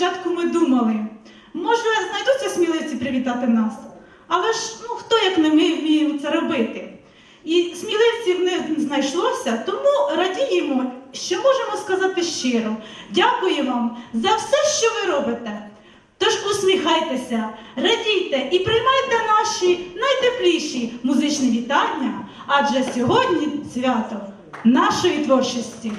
спочатку ми думали, може, знайдуться сміливці привітати нас. Але ж ну, хто як не ми вміємо це робити? І сміливців не знайшлося, тому радіємо, що можемо сказати щиро. Дякую вам за все, що ви робите. Тож усміхайтеся, радійте і приймайте наші найтепліші музичні вітання, адже сьогодні свято нашої творчості.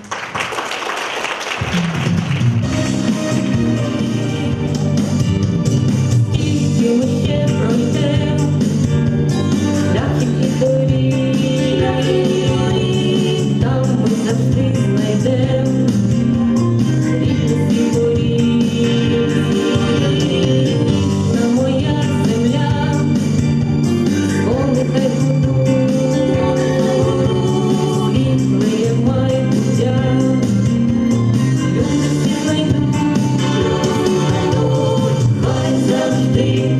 Завжди радість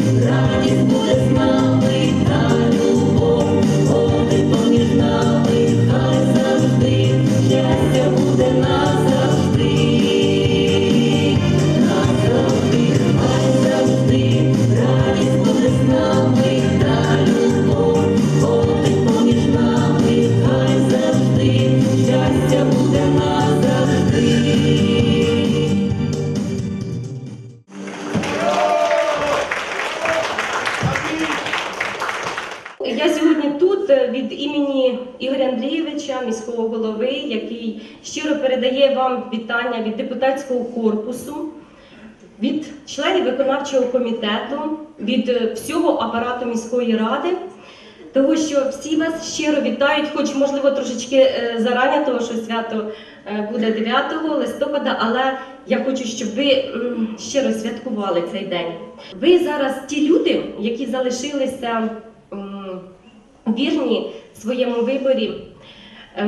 виконавчого комітету, від е, всього апарату міської ради. Того, що всі вас щиро вітають, хоч можливо трошечки е, зарані, того що свято е, буде 9 листопада, але я хочу, щоб ви щиро святкували цей день. Ви зараз ті люди, які залишилися вірні своєму виборі.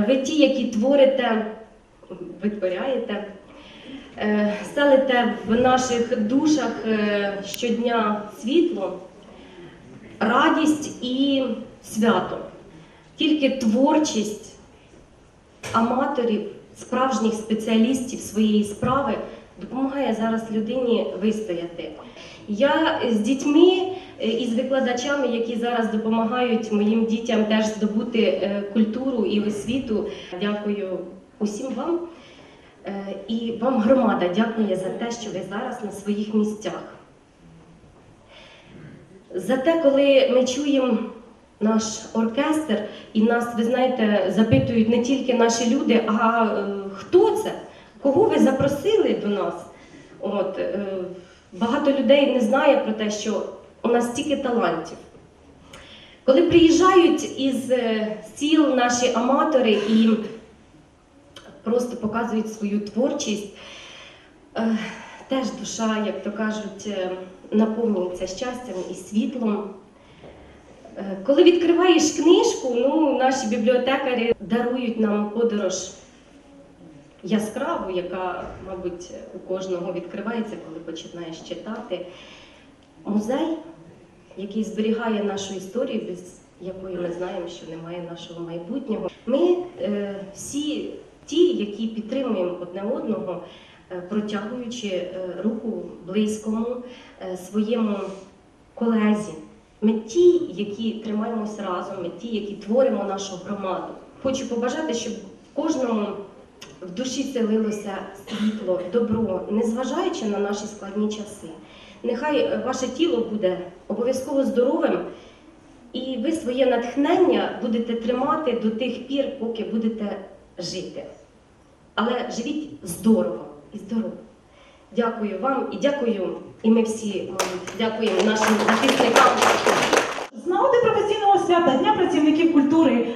Ви ті, які творите, витворяєте, селите в наших душах е, щодня світло, радість і свято. Тільки творчість аматорів, справжніх спеціалістів своєї справи допомагає зараз людині вистояти. Я з дітьми е, і з викладачами, які зараз допомагають моїм дітям теж здобути е, культуру і освіту. Дякую усім вам. Е, І вам громада дякує за те, що ви зараз на своїх місцях. За те, коли ми чуємо наш оркестр, і нас, ви знаєте, запитують не тільки наші люди, а е, хто це? Кого ви запросили до нас? От, е, багато людей не знає про те, що у нас стільки талантів. Коли приїжджають із сіл наші аматори і просто показують свою творчість, е, теж душа, як то кажуть, е, наповнюється щастям і світлом. Е, Коли відкриваєш книжку, ну, наші бібліотекарі дарують нам подорож яскраву, яка, мабуть, у кожного відкривається, коли починаєш читати. Музей, який зберігає нашу історію, без якої ми знаємо, що немає нашого майбутнього. Ми е, всі ті, які підтримуємо одне одного, е, протягуючи е, руку близькому, е, своєму колезі. Ми ті, які тримаємось разом, ми ті, які творимо нашу громаду. Хочу побажати, щоб кожному в душі селилося світло, добро, незважаючи на наші складні часи. Нехай ваше тіло буде обов'язково здоровим, і ви своє натхнення будете тримати до тих пір, поки будете жити. Але живіть здорово і здорово. Дякую вам і дякую, і ми всі мабуть, дякуємо нашим захисникам. З нагоди професійного свята Дня працівників культури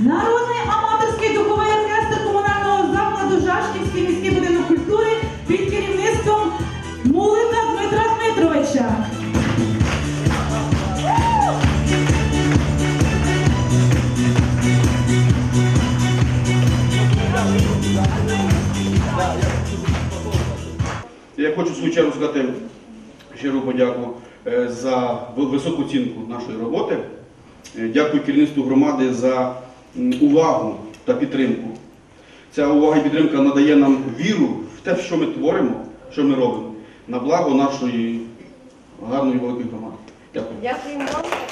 Народний аматорський духовий оркестр комунального закладу Жашківський міський будинок культури під керівництвом Мулика Дмитра Дмитровича. Я хочу в свою чергу сказати щиру подяку е, за високу оцінку нашої роботи. Е, Дякую керівництву громади за увагу та підтримку. Ця увага і підтримка надає нам віру в те, що ми творимо, що ми робимо, на благо нашої гарної великої громади. Дякую. Дякую вам.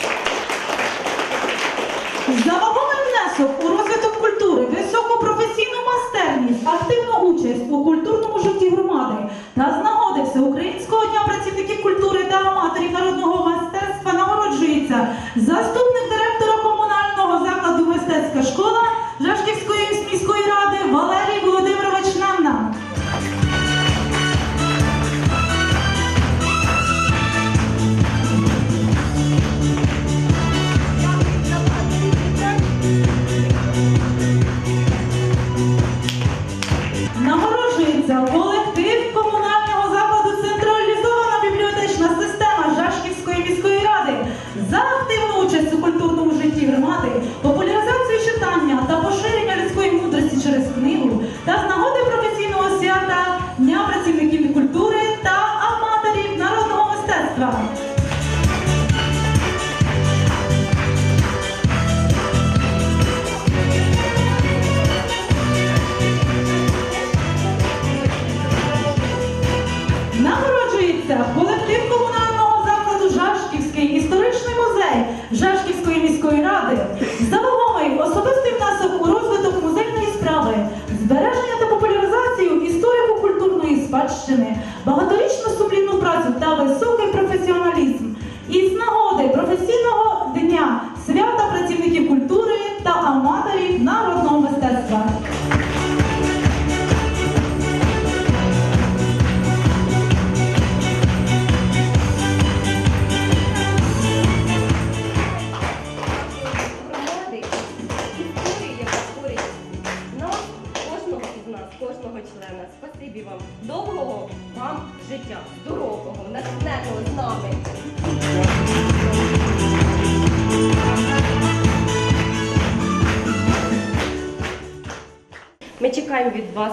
Чекаємо від вас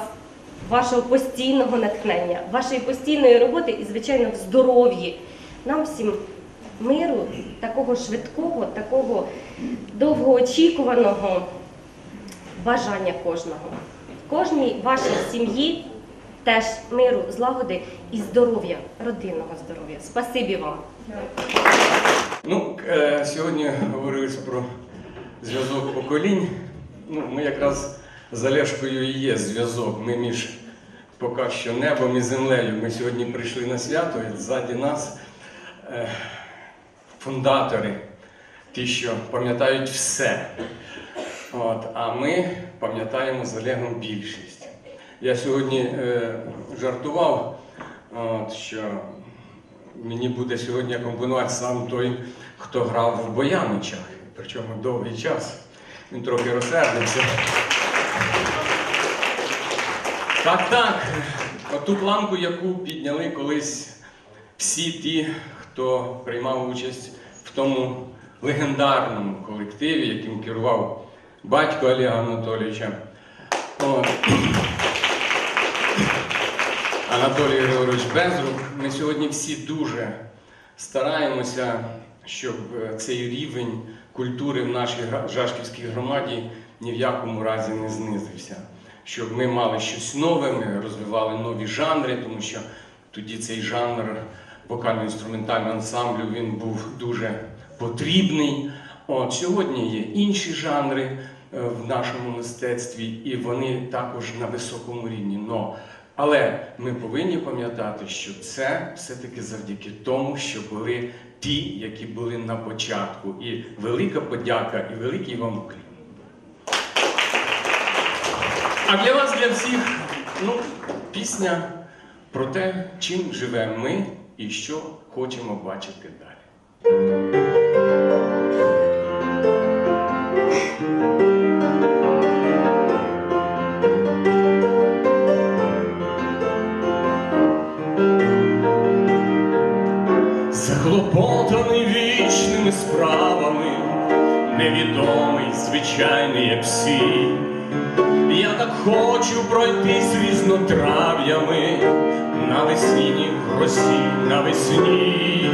вашого постійного натхнення, вашої постійної роботи і, звичайно, в здоров'ї. Нам всім миру, такого швидкого, такого довгоочікуваного бажання кожного. Кожній вашій сім'ї теж миру, злагоди і здоров'я, родинного здоров'я. Спасибі вам. Ну, е, сьогодні говорилось про зв'язок поколінь. Ну, ми якраз з Олешкою і є зв'язок. Ми між поки що небом і землею. Ми сьогодні прийшли на свято, і ззаді нас е, фундатори, ті, що пам'ятають все. От, а ми пам'ятаємо з Олегом більшість. Я сьогодні е, жартував, от, що мені буде сьогодні акомпонувати сам той, хто грав в Бояничах, причому довгий час. Він трохи розсердився. Так, так. Оту планку, яку підняли колись всі ті, хто приймав участь в тому легендарному колективі, яким керував батько Олега Анатолійовича. Анатолій Григорович Безрук. Ми сьогодні всі дуже стараємося, щоб е, цей рівень культури в нашій Жашківській громаді ні в якому разі не знизився. Щоб ми мали щось нове, ми розвивали нові жанри, тому що тоді цей жанр вокально-інструментального ансамблю він був дуже потрібний. От сьогодні є інші жанри е, в нашому мистецтві, і вони також на високому рівні. Но, але ми повинні пам'ятати, що це все-таки завдяки тому, що були ті, які були на початку. І велика подяка, і великий вам уклін. А для вас, для всіх, ну, пісня про те, чим живемо ми і що хочемо бачити далі. Заклопотаний вічними справами, невідомий, звичайний, як всі. Я так хочу пройтись різнотрав'ями на весніній грозі, навесні,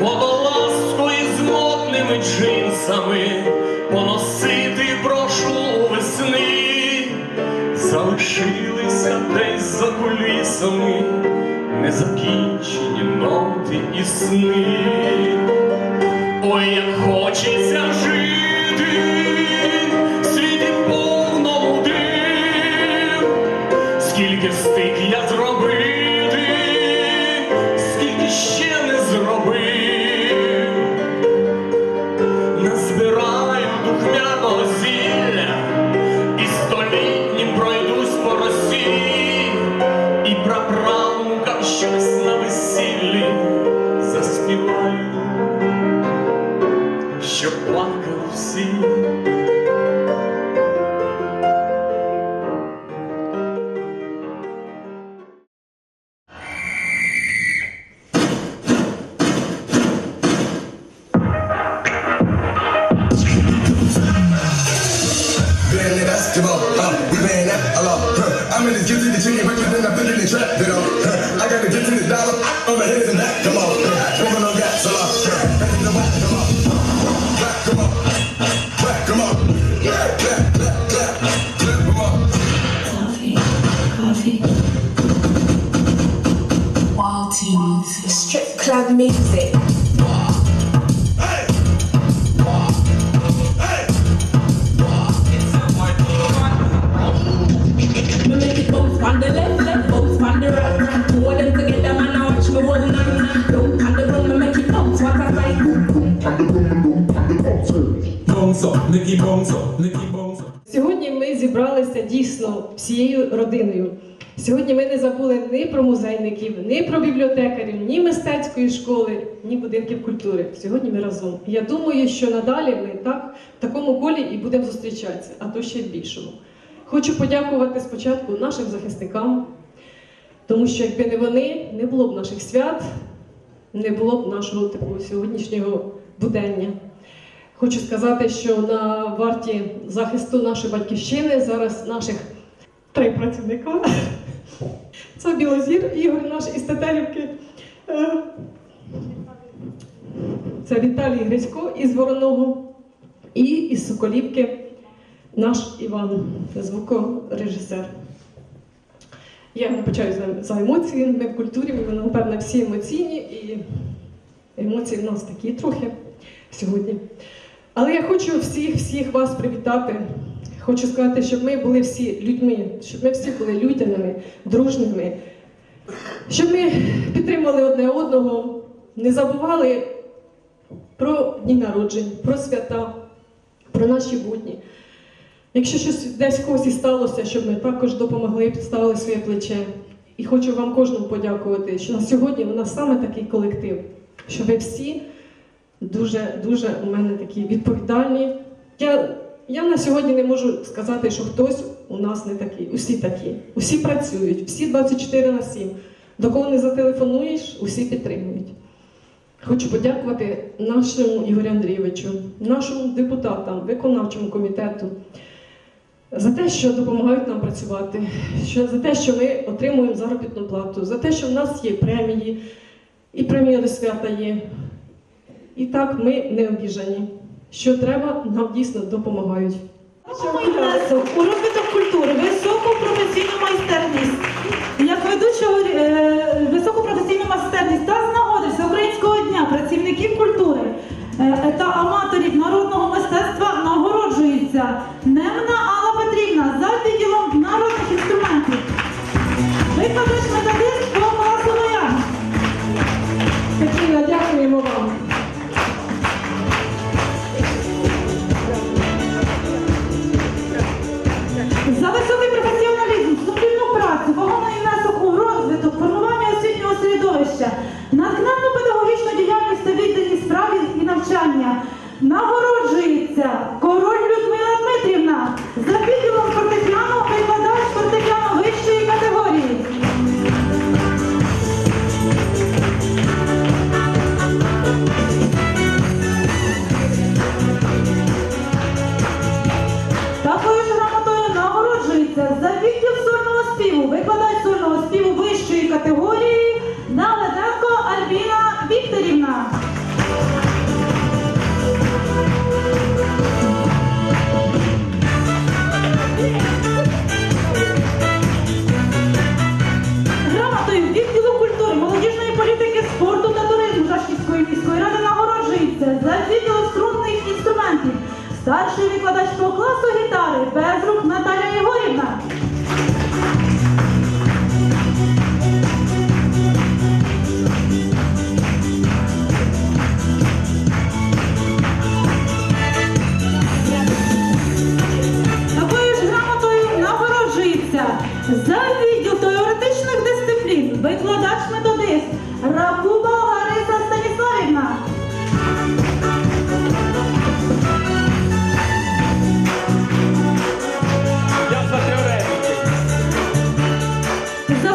водолазкою з модними джинсами поносити прошу весни, залишилися десь за кулісами незакінчені ноти і сни. Ой, як хочеться жити Сьогодні ми зібралися дійсно всією родиною. Сьогодні ми не забули ні про музейників, ні про бібліотекарів, ні мистецької школи, ні будинків культури. Сьогодні ми разом. Я думаю, що надалі ми так в такому колі і будемо зустрічатися, а то ще в більшому. Хочу подякувати спочатку нашим захисникам, тому що якби не вони, не було б наших свят, не було б нашого такого сьогоднішнього будення. Хочу сказати, що на варті захисту нашої батьківщини зараз наших три працівника. Це Білозір, Ігор наш із Тетерівки. Е, Це Віталій Грицько із Вороного і із Соколівки наш Іван, звукорежисер. Я вибачаю за, за емоції. Ми в культурі, ми, напевно, всі емоційні, і емоції в нас такі трохи сьогодні. Але я хочу всіх всіх вас привітати. Хочу сказати, щоб ми були всі людьми, щоб ми всі були людяними, дружними, щоб ми підтримували одне одного, не забували про дні народжень, про свята, про наші будні. Якщо щось десь когось і сталося, щоб ми також допомогли, підставили своє плече. І хочу вам кожному подякувати, що на сьогодні у нас саме такий колектив, що ви всі дуже, дуже у мене такі відповідальні. Я, я на сьогодні не можу сказати, що хтось у нас не такий. Усі такі. Усі працюють, всі 24 на 7. До кого не зателефонуєш, усі підтримують. Хочу подякувати нашому Ігорю Андрійовичу, нашим депутатам, виконавчому комітету за те, що допомагають нам працювати, що, за те, що ми отримуємо заробітну плату, за те, що в нас є премії, і премія до свята є. І так ми не обіжані. Що треба, нам дійсно допомагають. У розвиток культури, високу професійну майстерність. Як ведуча е, високу професійну майстерність та з нагоди Всеукраїнського дня працівників культури е, та аматорів народного мистецтва нагороджується Немна Алла Петрівна за відділом народних інструментів. Викладач методист по класу. Петріна, дякуємо вам.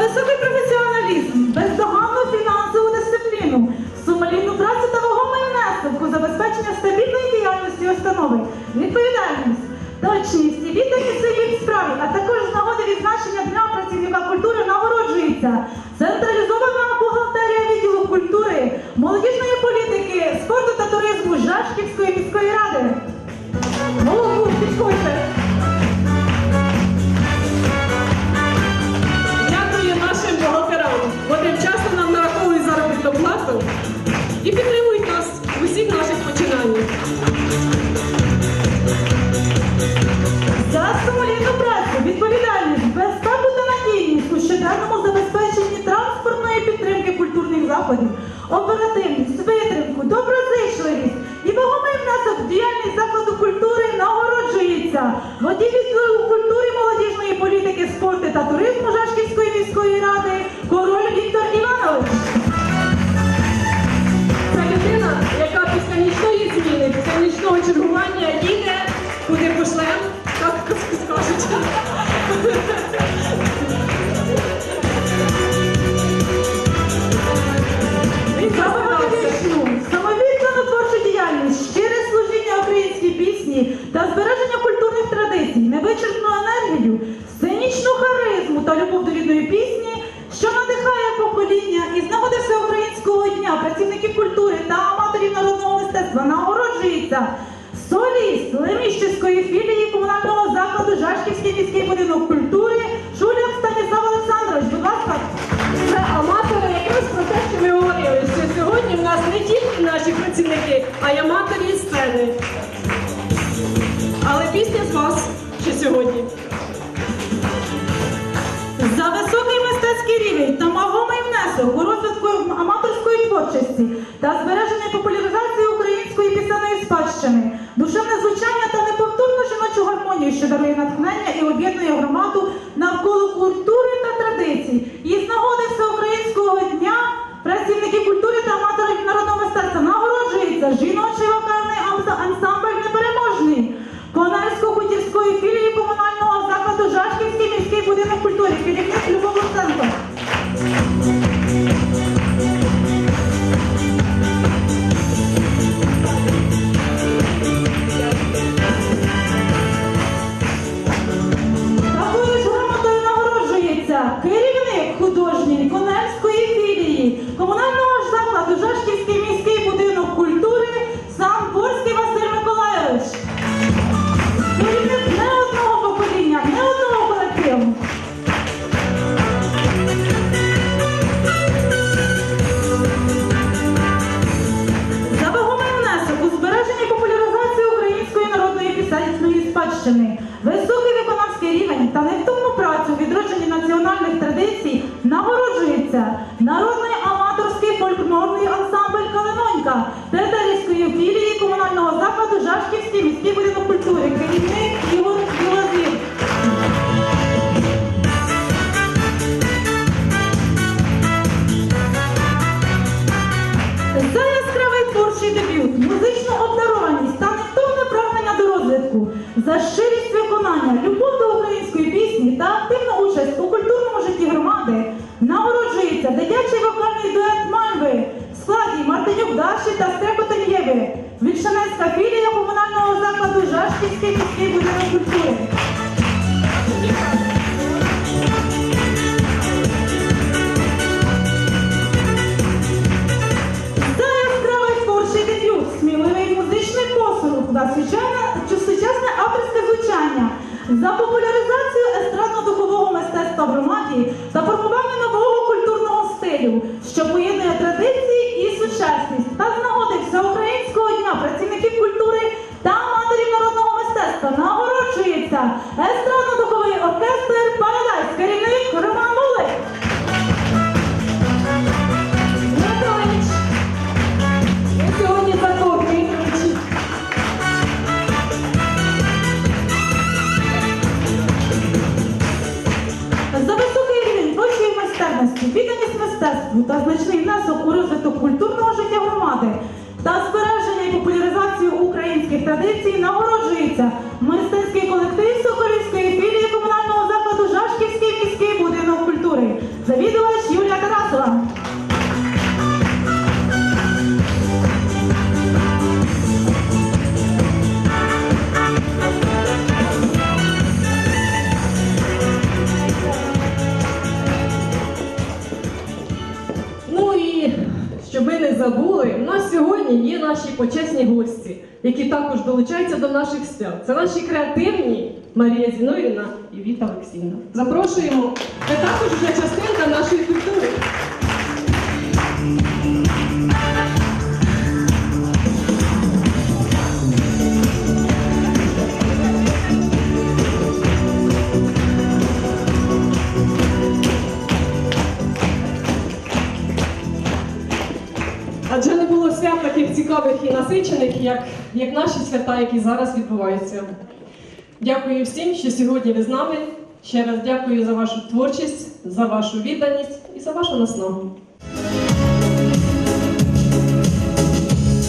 Високий професіоналізм, бездоганну фінансову дисципліну, сумлінну працю та вагомий внесок у забезпечення стабільної діяльності установи, відповідальність, точність і відданість своїй справі, а також з нагоди відзначення Дня працівника культури нагороджується централізована бухгалтерія відділу культури, молодіжної політики, спорту та туризму Жашківської міської ради. Голову підходьте! Заходів, оперативність, витримку, доброзичливість. І внесок в діяльність закладу культури нагороджується. Водій відділу культури, молодіжної політики, спорту та туризму Жашківської міської ради король Віктор Іванович. Це людина, яка після нічної зміни, після нічного чергування збереження культурних традицій, невичерпну енергію, сценічну харизму та любов до рідної пісні, що надихає покоління і з нагоди всеукраїнського дня працівників культури та аматорів народного мистецтва нагороджується соліст Леміщівської філії комунального закладу Жашківський міський будинок культури Жуляк Станіслав Олександрович. Будь ласка. Це аматори якраз про те, що ми говорили, що сьогодні в нас не тільки наші працівники, а й аматорі сцени. та збереження популяризації української пісенної спадщини, душевне звучання та неповторну жіночу гармонію, що дарує натхнення і об'єднує громаду навколо культури. старші та стрепотельєві, Вільшанецька філія комунального закладу Жашківський міський будинок культури. За популяризацію естрадно-духового мистецтва в громаді та формування нового які також долучаються до наших свят. Це наші креативні Марія Зіновіна і Віта Олексійна. Запрошуємо. Це також вже частинка нашої культури. Адже не було свят таких цікавих і насичених, як, як наші свята, які зараз відбуваються. Дякую всім, що сьогодні ви з нами. Ще раз дякую за вашу творчість, за вашу відданість і за вашу насногу.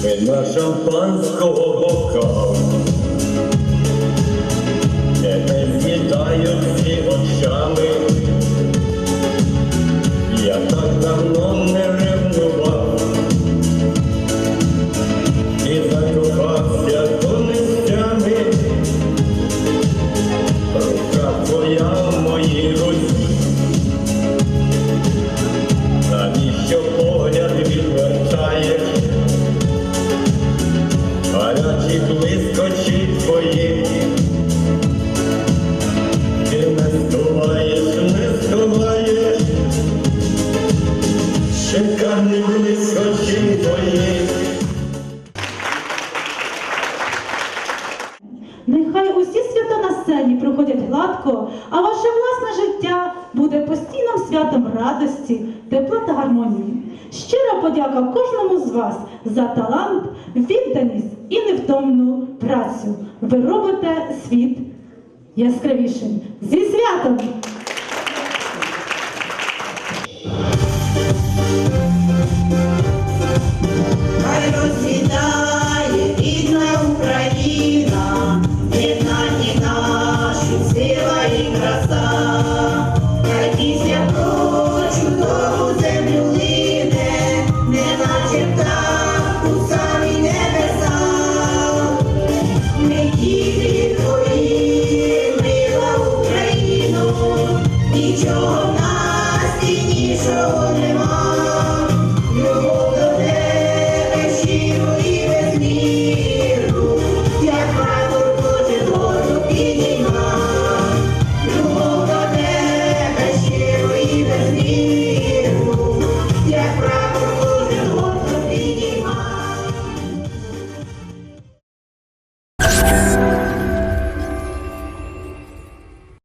Вина шампанського бокалу Тебе вітаю всі очами. Я так давно